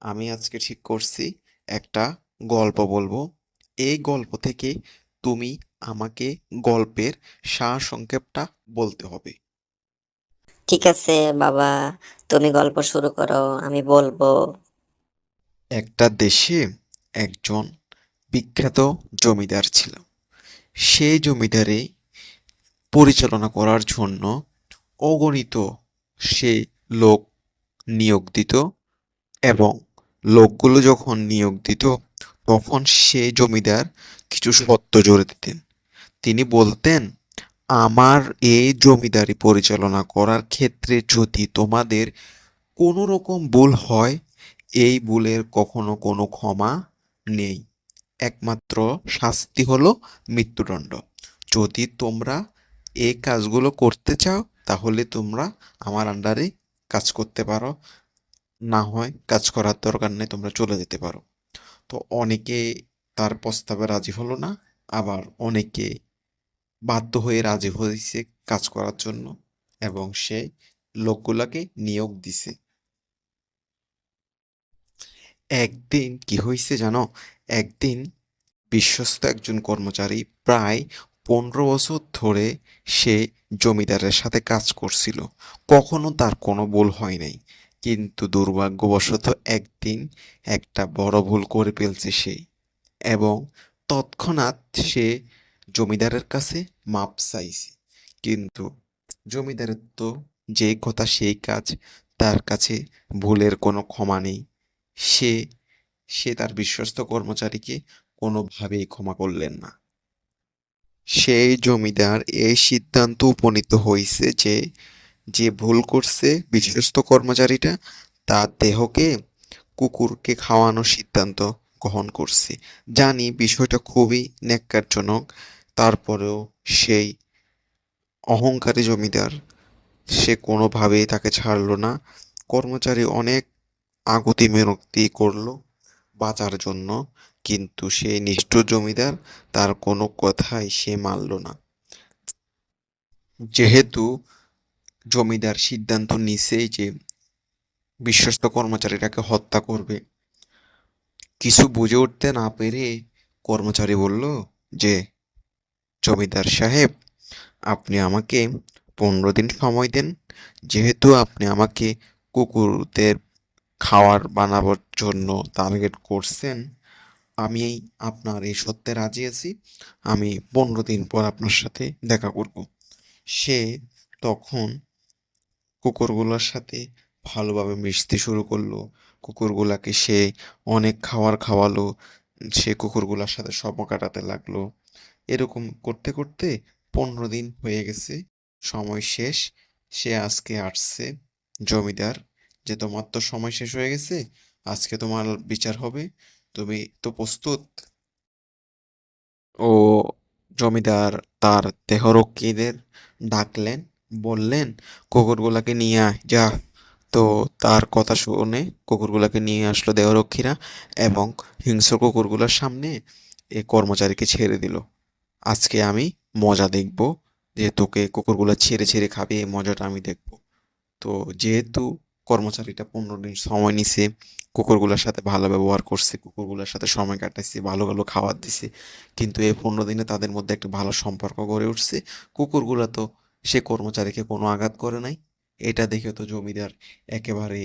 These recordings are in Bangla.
আমি আজকে ঠিক করছি একটা গল্প বলব। এই গল্প থেকে তুমি আমাকে গল্পের সারসংক্ষেপটা বলতে হবে। ঠিক আছে বাবা তুমি গল্প শুরু করো আমি বলব। একটা দেশে একজন বিখ্যাত জমিদার ছিল। সেই জমিদারে পরিচালনা করার জন্য অগণিত সে লোক নিয়োগ দিত। এবং লোকগুলো যখন নিয়োগ দিত, তখন সে জমিদার কিছু শর্ত জোরে দিতেন। তিনি বলতেন, আমার এই জমিদারি পরিচালনা করার ক্ষেত্রে যদি তোমাদের কোনো রকম ভুল হয়, এই ভুলের কখনো কোনো ক্ষমা নেই। একমাত্র শাস্তি হলো মৃত্যুদণ্ড। যদি তোমরা এই কাজগুলো করতে চাও, তাহলে তোমরা আমার আন্ডারে কাজ করতে পারো। না হয় কাজ করার দরকার নেই, তোমরা চলে যেতে পারো। তো অনেকে তার প্রস্তাবে রাজি হলো না, আবার অনেকে বাধ্য হয়ে রাজি হয়েছে কাজ করার জন্য এবং সে লোকগুলাকে নিয়োগ দিছে। একদিন কি হয়েছে জানো? একদিন বিশ্বস্ত একজন কর্মচারী প্রায় পনেরো বছর ধরে সে জমিদারের সাথে কাজ করছিল। কখনো তার কোনো ভুল হয় নাই। কিন্তু দুর্ভাগ্যবশত একদিন একটা বড় ভুল করে ফেলছে সে এবং তৎক্ষণাৎ সে জমিদারের কাছে মাপ চাইছে। কিন্তু জমিদারের তো যে কথা সেই কাজ, তার কাছে ভুলের কোনো ক্ষমা নেই। সে সে তার বিশ্বস্ত কর্মচারীকে কোনোভাবেই ক্ষমা করলেন না। সেই জমিদার এই সিদ্ধান্ত উপনীত হয়েছে যে যে ভুল করছে বিশ্বস্ত কর্মচারীটা, তার দেহকে কুকুরকে খাওয়ানোর সিদ্ধান্ত গ্রহণ করছে। জানি বিষয়টা খুবই ন্যাক্কারজনক। তারপরেও সেই অহংকারী জমিদার, সে কোনোভাবেই তাকে ছাড়লো না। কর্মচারী অনেক আকুতি মিনতি করল বাঁচার জন্য, কিন্তু সেই নিষ্ঠুর জমিদার তার কোনো কথাই সে মানল না। যেহেতু জমিদার সিদ্ধান্ত নিছেই যে বিশ্বস্ত কর্মচারীটাকে হত্যা করবে। কিছু বুঝে উঠতে না পেরে কর্মচারী বলল যে, জমিদার সাহেব, আপনি আমাকে পনেরো দিন সময় দেন। যেহেতু আপনি আমাকে কুকুরদের খাওয়ার বানাবার জন্য টার্গেট করছেন, আমি আপনার এই সত্যে রাজি আছি। আমি পনেরো দিন পর আপনার সাথে দেখা করব। সে তখন কুকুরগুলোর সাথে ভালোভাবে মিশতে শুরু করল। কুকুরগুলাকে সে অনেক খাবার খাওয়ালো, সে কুকুরগুলোর সাথে সময় কাটাতে লাগল। এরকম করতে করতে পনেরো দিন হয়ে গেছে, সময় শেষ। সে আজকে আসছে জমিদার। যে তোমার তো সময় শেষ হয়ে গেছে, আজকে তোমার বিচার হবে, তুমি তো প্রস্তুত। ও জমিদার তার দেহরক্ষীদের ডাকলেন। বললেন, কুকুরগুলাকে নিয়ে আয়, যা। তো তার কথা শুনে কুকুরগুলাকে নিয়ে আসলো দেহরক্ষীরা এবং হিংস্র কুকুরগুলোর সামনে এ কর্মচারীকে ছেড়ে দিল। আজকে আমি মজা দেখব, যে তোকে কুকুরগুলো ছেড়ে ছেড়ে খাবে, এই মজাটা আমি দেখব। তো যেহেতু কর্মচারীটা পনেরো দিন সময় নিছে, কুকুরগুলোর সাথে ভালো ব্যবহার করছে, কুকুরগুলোর সাথে সময় কাটাইছে, ভালো ভালো খাবার দিছে, কিন্তু এই পনেরো দিনে তাদের মধ্যে একটা ভালো সম্পর্ক গড়ে উঠছে। কুকুরগুলো তো সে কর্মচারীকে কোনো আঘাত করে নাই? এটা দেখে তো জমিদার একেবারে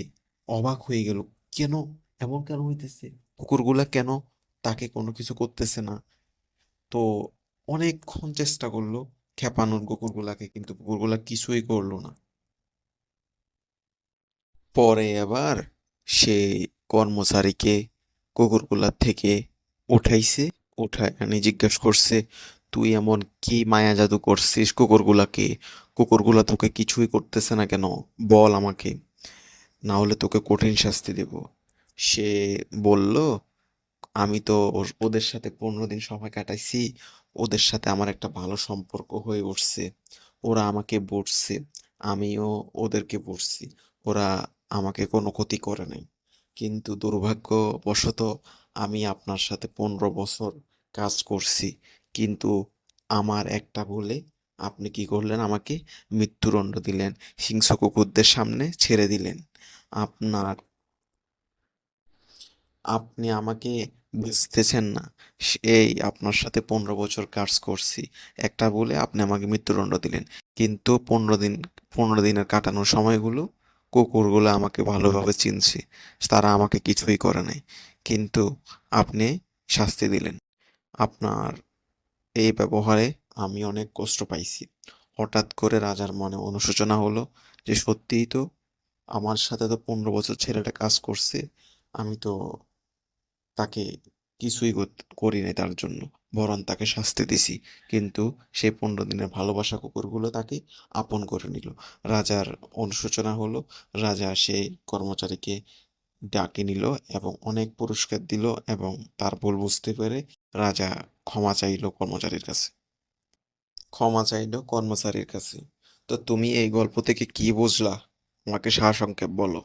অবাক হয়ে গেল। কেন? এমন কেন হইতেছে? কুকুরগুলা কেন তাকে কোনো কিছু করতেছে না? তো অনেকক্ষণ চেষ্টা করল খেপানোর কুকুরগুলাকে, কিন্তু কুকুরগুলা কিছুই করল না। পরে আবার সে কর্মচারীকে কুকুরগুলার থেকে উঠাইছে, উঠায় আনি জিজ্ঞেস করছে তুই এমন কি মায়া জাদু করছিস? কুকুরগুলাকে? কুকুরগুলা তোকে কিছুই করতেছে না কেন? বল আমাকে। না হলে তোকে কঠিন শাস্তি দেব। সে বলল, আমি তো ওদের সাথে পনেরো দিন সময় কাটাইছি। ওদের সাথে আমার একটা ভালো সম্পর্ক হয়ে উঠছে। ওরা আমাকে বসছে আমিও ওদেরকে বসছি ওরা আমাকে কোনো ক্ষতি করে নাই। কিন্তু দুর্ভাগ্যবশত আমি আপনার সাথে পনেরো বছর কাজ করছি। কিন্তু আমার একটা বলে আপনি কি করলেন? আমাকে মৃত্যুদণ্ড দিলেন। হিংস্র কুকুরদের সামনে ছেড়ে দিলেন। আপনার আপনি আমাকে বুঝতেছেন না। এই আপনার সাথে পনেরো বছর কাজ করছি। একটা বলে আপনি আমাকে মৃত্যুদণ্ড দিলেন। কিন্তু পনেরো দিন, পনেরো দিনের কাটানোর সময়গুলো কুকুরগুলো আমাকে ভালোভাবে চিনছে। তারা আমাকে কিছুই করে নাই। কিন্তু আপনি শাস্তি দিলেন। আপনার এই ব্যবহারে আমি অনেক কষ্ট পাইছি। হঠাৎ করে রাজার মনে অনুশোচনা হলো যে, সত্যিই তো আমার সাথে তো পনেরো বছর ছেলেটা কাজ করছে, আমি তো তাকে কিছুই কর- নাই তার জন্য। বরং তাকে শাস্তি দিছি। কিন্তু সেই পনেরো দিনের ভালোবাসা কুকুরগুলো তাকে আপন করে নিল। রাজার অনুশোচনা হলো, রাজা সেই কর্মচারীকে ডাকে নিল এবং অনেক পুরস্কার দিল এবং তার ভুল বুঝতে পেরে রাজা ক্ষমা চাইলো কর্মচারীর কাছে। ক্ষমা চাইলো কর্মচারীর কাছে। তো তুমি এই গল্প থেকে কি বুঝলা? আমাকে সারসংক্ষেপ বলো।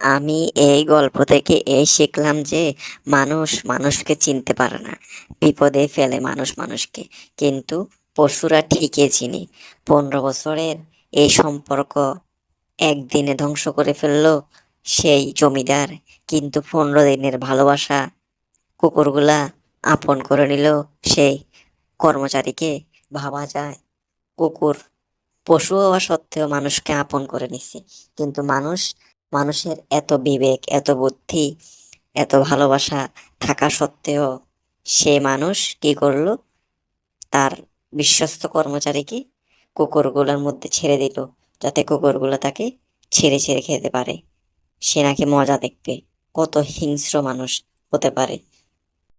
আমি এই গল্প থেকে এই শিখলাম যে মানুষ মানুষকে চিনতে পারে না। বিপদে ফেলে মানুষ মানুষকে। কিন্তু পশুরা ঠিকই চিনি। পনেরো বছরের এই সম্পর্ক একদিনে ধ্বংস করে ফেলল সেই জমিদার। কিন্তু পনেরো দিনের ভালোবাসা কুকুরগুলা আপন করে নিল সেই কর্মচারীকে। ভাবা যায়, কুকুর পশু হওয়া সত্ত্বেও মানুষকে আপন করে নিচ্ছে কিন্তু মানুষ, মানুষের এত বিবেক, এত বুদ্ধি, এত ভালোবাসা থাকা সত্ত্বেও সে মানুষ কি করল? তার বিশ্বস্ত কর্মচারীকে কুকুরগুলোর মধ্যে ছেড়ে দিল, যাতে কুকুরগুলো তাকে ছেড়ে ছেড়ে খেতে পারে। সে নাকি মজা দেখবে, কত হিংস্র মানুষ হতে পারে।